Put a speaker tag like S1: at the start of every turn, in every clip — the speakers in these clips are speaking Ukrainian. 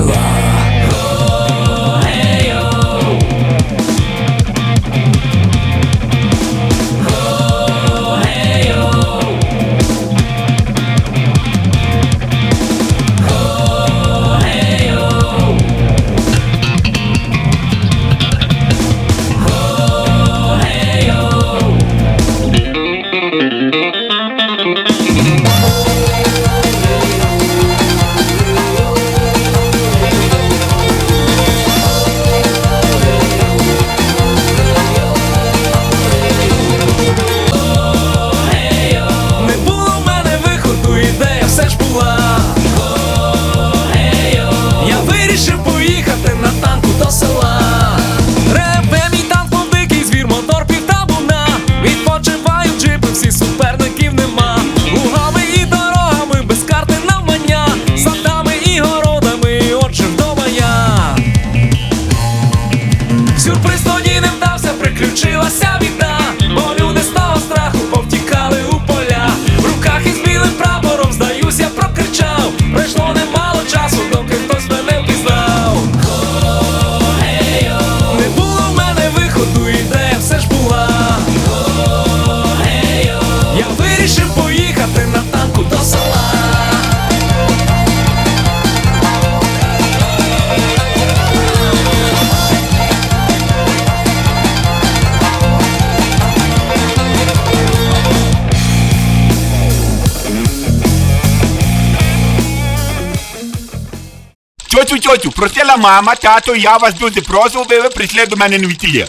S1: alive.
S2: Тьотю, просила мама, тато, я вас дуже прошу, ви, прийшли до мене на весілля.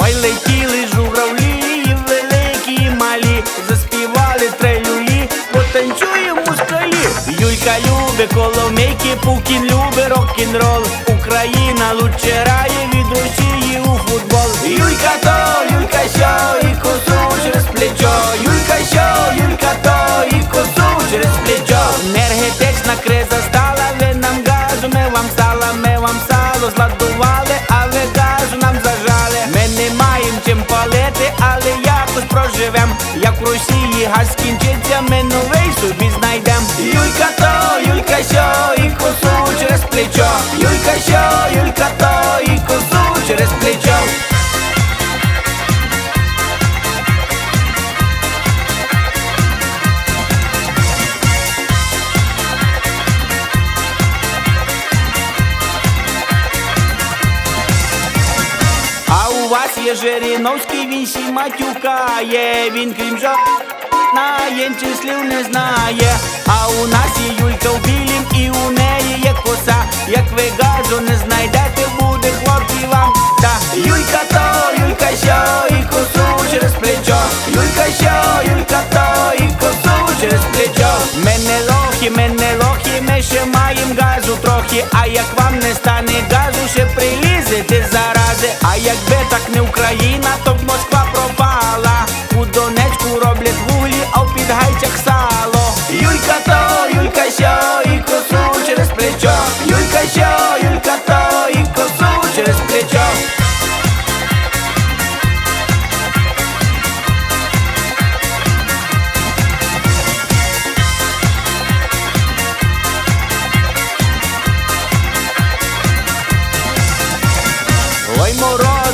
S3: Ой, летіли журавлі, великі і малі, заспівали трелюлі, потанцюємо скалі. Юлька любить коломейки, Пукін любить рок-н-рол. Україна лучше рає від Росії Юлька сьо, Юлька то, і косу через плечо. А у вас є Жириновський, він сі матюкає, він крім жо на інших слів не знає. А у нас є Юлька в білім і у неї. Як ви газу не знайдете, буде хлопці вам. Та Юлька то, Юлька що, і косу через плечо. Юлька що, Юлька то, і косу через плечо. Ми не лохи, ми не лохи, ми ще маємо газу трохи. А як вам не стане газу, ще прилізете зарази. А якби так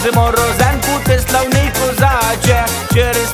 S3: З морозенку ти славний козаче, через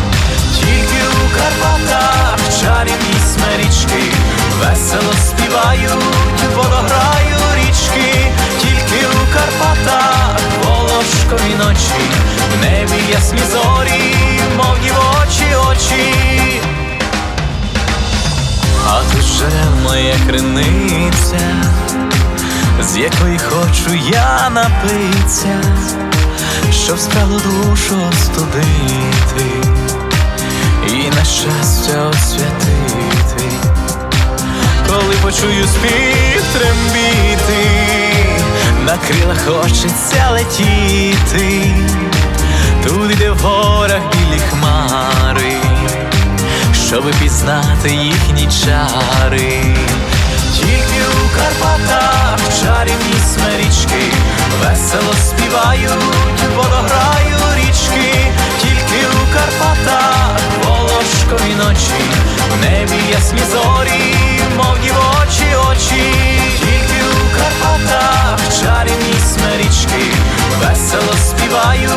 S4: Чарівні смерічки весело співають, водограю річки, тільки у Карпатах волошкові ночі, в небі ясні зорі, мов дівочі очі. А тут жерел моя криниця, з якої хочу я напитися, щоб спралу душу остудити і на щастя освятити, коли почую спів трембіти, на крилах хочеться летіти, туди, де в горах білі хмари, щоби пізнати їхні чари. Тільки у Карпатах чарівні смерічки весело співають, водограю річки, тільки у Карпатах волошкові ночі, в небі ясні зорі, мов дівочі очі, тільки у Карпатах чарівні смерічки. Весело співають,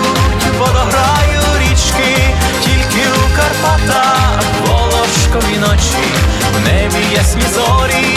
S4: водограю річки, тільки у Карпатах волошкові ночі, в небі ясні зорі,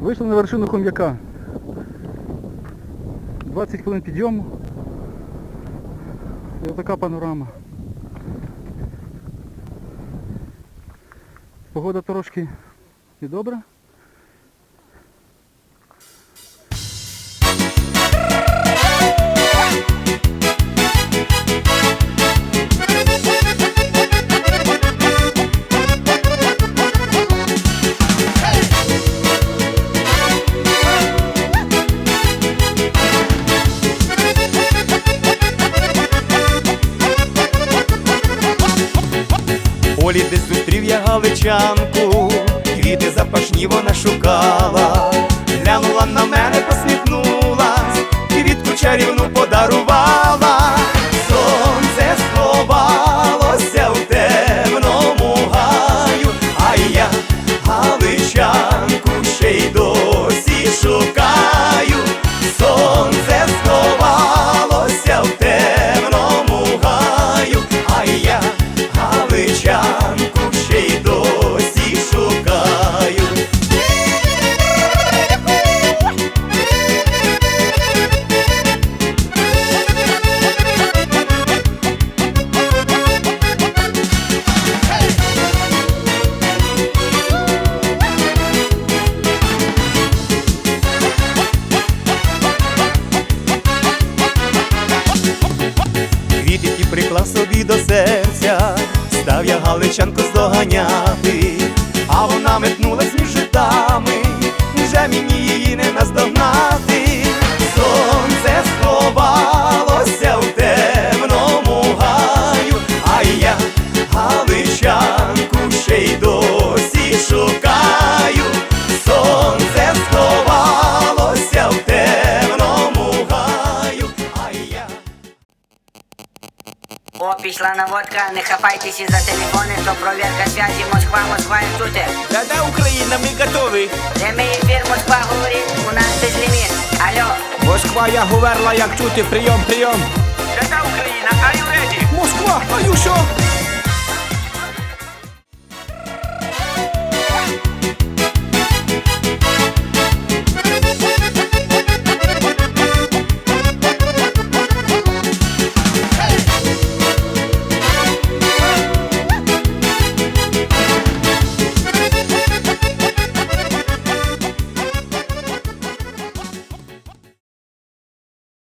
S5: Вийшли на вершину хом'яка. 20 хвилин підйому. І отака панорама. Погода трошки недобра.
S6: полі, я квіти запашні вона шукала, Ті приклав собі до серця, став я галичанку здоганяти, а вона метнулась
S7: пішла наводка, не хапайтеся за телефони, то проверка связи Москва, Москва, і чути.
S3: Да-да, Україна, ми готові.
S7: Прямий ефір Москва говорить, у нас безліміт. Алло,
S3: Москва, я говорила, як чути, прийом, прийом. Да-да, Україна, are you ready? Москва, а you що?